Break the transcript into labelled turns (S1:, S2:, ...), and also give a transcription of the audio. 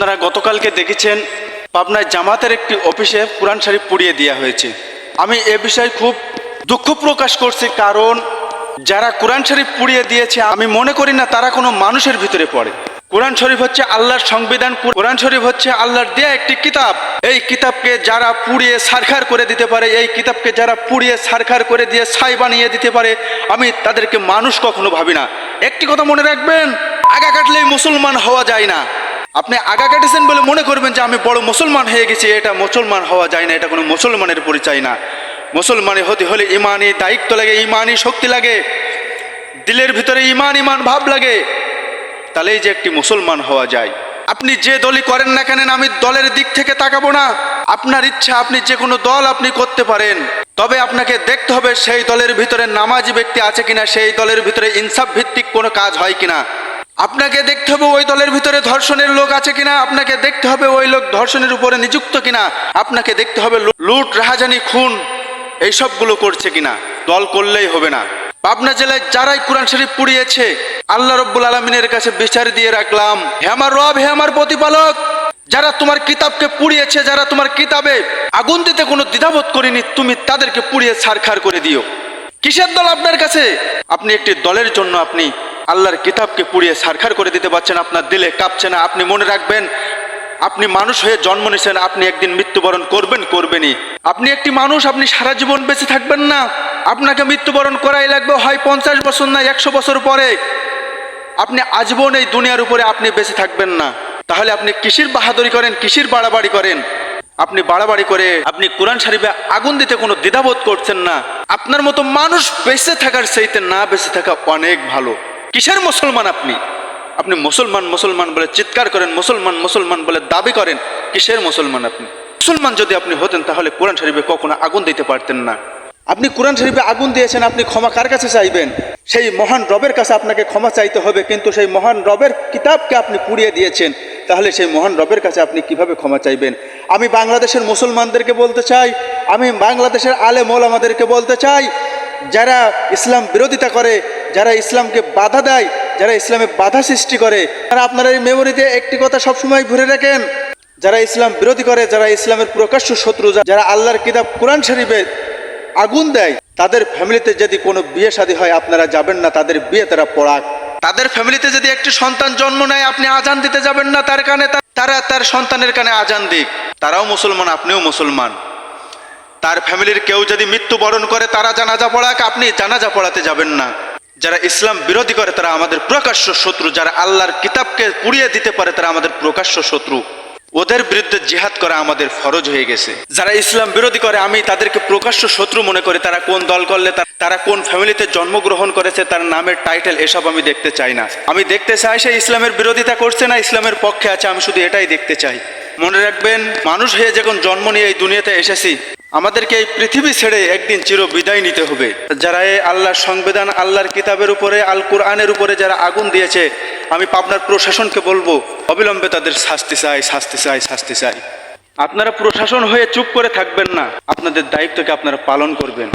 S1: আপনারা গতকালকে দেখেছেন পাবনায় জামাতের একটি অফিসে কোরআন শরীফ পুড়িয়ে দেওয়া হয়েছে। আমি এ বিষয়ে খুব দুঃখ প্রকাশ করছি কারণ যারা কোরআন শরীফ পুড়িয়ে দিয়েছে, আমি মনে করি না তারা কোনো মানুষের ভিতরে পড়ে। কোরআন শরীফ হচ্ছে আল্লাহর সংবিধান কোরআন শরীফ হচ্ছে আল্লাহর দেয়া একটি কিতাব। এই কিতাবকে যারা পুড়িয়ে সারখার করে দিতে পারে, এই কিতাবকে যারা পুড়িয়ে সারখার করে দিয়ে ছাই বানিয়ে দিতে পারে, আমি তাদেরকে মানুষ কখনো ভাবি না। একটি কথা মনে রাখবেন, আগা কাটলেই মুসলমান হওয়া যায় না। আপনি আগা কাটেছেন বলে মনে করবেন যে আমি বড় মুসলমান হয়ে গেছি, এটা মুসলমান হওয়া যায় না, এটা কোনো মুসলমানের পরিচয় না। মুসলমানে হতে হলে ইমানই দায়িত্ব লাগে ইমানই শক্তি লাগে, দিলের ভিতরে ইমান ইমান ভাব লাগে। তাহলেই যে একটি মুসলমান হওয়া যায়। আপনি যে দলই করেন না কেন, আমি দলের দিক থেকে তাকাবো না। আপনার ইচ্ছা, আপনি যে কোনো দল আপনি করতে পারেন। তবে আপনাকে দেখতে হবে সেই দলের ভিতরে নামাজি ব্যক্তি আছে কিনা, সেই দলের ভিতরে ইনসাফ ভিত্তিক কোনো কাজ হয় কিনা। আপনাকে দেখতে হবে ওই দলের ভিতরে ধর্ষণের লোক আছে কিনা? আপনাকে দেখতে হবে ওই লোক ধর্ষণের উপরে নিযুক্ত কিনা? আপনাকে দেখতে হবে লুট, রাহাজানি, খুন, এইসবগুলো করছে কিনা? দল করলেই হবে না। পাবনা জেলায় যারাই কোরআন শরীফ পুড়িয়েছে, আল্লাহ রব্বুল আলমিনের কাছে বিচার দিয়ে রাখলাম। হে আমার রব, হে আমার প্রতিপালক, যারা তোমার কিতাবকে পুড়িয়েছে, যারা তোমার কিতাবে আগুন দিতে কোনো দ্বিধাবোধ করিনি, তুমি তাদেরকে পুড়িয়ে ছারখার করে দিও। কিসের দল আপনার কাছে? আপনি একটি দলের জন্য আপনি আল্লাহর কিতাবকে পুড়িয়ে সারখার করে দিতে পারছেন, আপনার দিলে কাঁপছে না। আপনি মনে রাখবেন, আপনি মানুষ হয়ে জন্ম নিয়েছেন, আপনি একদিন মৃত্যুবরণ করবেন, করবেনই। আপনি একটি মানুষ, আপনি সারা জীবন বেঁচে থাকবেন না। আপনাকে মৃত্যুবরণ করাই লাগবে, হয় পঞ্চাশ বছর না, একশো বছর পরে। আপনি আজীবন এই দুনিয়ার উপরে আপনি বেঁচে থাকবেন না। তাহলে আপনি কিসির বাহাদুরি করেন, কিসির বাড়াবাড়ি করেন? আপনি বাড়াবাড়ি করে, আপনি কোরআন শরীফে আগুন দিতে কোনো দ্বিধাবোধ করছেন না। আপনার মতো মানুষ বেঁচে থাকার সেইতে না বেঁচে থাকা অনেক ভালো। কিসের মুসলমান আপনি? আপনি মুসলমান মুসলমান বলে চিৎকার করেন, মুসলমান মুসলমান বলে দাবি করেন, কিসের মুসলমান আপনি? মুসলমান যদি আপনি হতেন তাহলে কোরআন শরীফে কখনো আগুন দিতে পারতেন না। আপনি কোরআন শরীফে আগুন দিয়েছেন, আপনি ক্ষমা কার কাছে চাইবেন? সেই মহান রবের কাছে আপনাকে ক্ষমা চাইতে হবে, কিন্তু সেই মহান রবের কিতাবকে আপনি পুড়িয়ে দিয়েছেন, তাহলে সেই মহান রবের কাছে আপনি কীভাবে ক্ষমা চাইবেন? আমি বাংলাদেশের মুসলমানদেরকে বলতে চাই, আমি বাংলাদেশের আলে আমাদেরকে বলতে চাই, যারা ইসলাম বিরোধিতা করে যারা ইসলামকে বাধা দেয়, যারা ইসলামে বাধা সৃষ্টি করে, তারা আপনারা এই মেমোরিতে একটি কথা সবসময় ঘুরে রাখেন যারা ইসলাম বিরোধী করে, যারা ইসলামের প্রকাশ্য শত্রু, যারা আল্লাহর কিতাব কোরআন শরীফে আগুন দেয়, তাদের ফ্যামিলিতে যদি কোনো বিয়ে শাদী হয়, আপনারা যাবেন না, তাদের বিয়ে তারা পড়াক তাদের ফ্যামিলিতে যদি একটি সন্তান জন্ম নেয়, আপনি আজান দিতে যাবেন না, তার কানে তারা তার সন্তানের কানে আজান দিক। তারাও মুসলমান, আপনিও মুসলমান। তার ফ্যামিলির কেউ যদি মৃত্যুবরণ করে, তারা জানাজা পড়াক, আপনি জানাজা পড়াতে যাবেন না। যারা ইসলাম বিরোধী করে, তারা আমাদের প্রকাশ্য শত্রু। যারা আল্লাহর কিতাবকে পুড়িয়ে দিতে পারে, তারা আমাদের প্রকাশ্য শত্রু। ওদের বিরুদ্ধে জিহাদ করা আমাদের ফরজ হয়ে গেছে। যারা ইসলাম বিরোধী করে, আমি তাদেরকে প্রকাশ্য শত্রু মনে করি। তারা কোন দল করলে, তারা কোন ফ্যামিলিতে জন্মগ্রহণ করেছে, তার নামের টাইটেল এসব আমি দেখতে চাই না। আমি দেখতে চাই সে ইসলামের বিরোধিতা করছে না, ইসলামের পক্ষে আছে, আমি শুধু এটাই দেখতে চাই। মনে রাখবেন, মানুষ হয়ে যখন জন্ম নিয়ে এই দুনিয়াতে এসেছি আমাদেরকে এই পৃথিবী ছেড়ে একদিন চির বিদায় নিতে হবে। যারা এই আল্লাহর সংবিধান, আল্লাহর কিতাবের উপরে আল কোরআনের উপরে যারা আগুন দিয়েছে, আমি পাবনার প্রশাসনকে বলব, অবিলম্বে তাদের শাস্তি চাই শাস্তি চাই শাস্তি চাই। আপনারা প্রশাসন হয়ে চুপ করে থাকবেন না। আপনাদের দায়িত্বকে আপনারা পালন করবেন।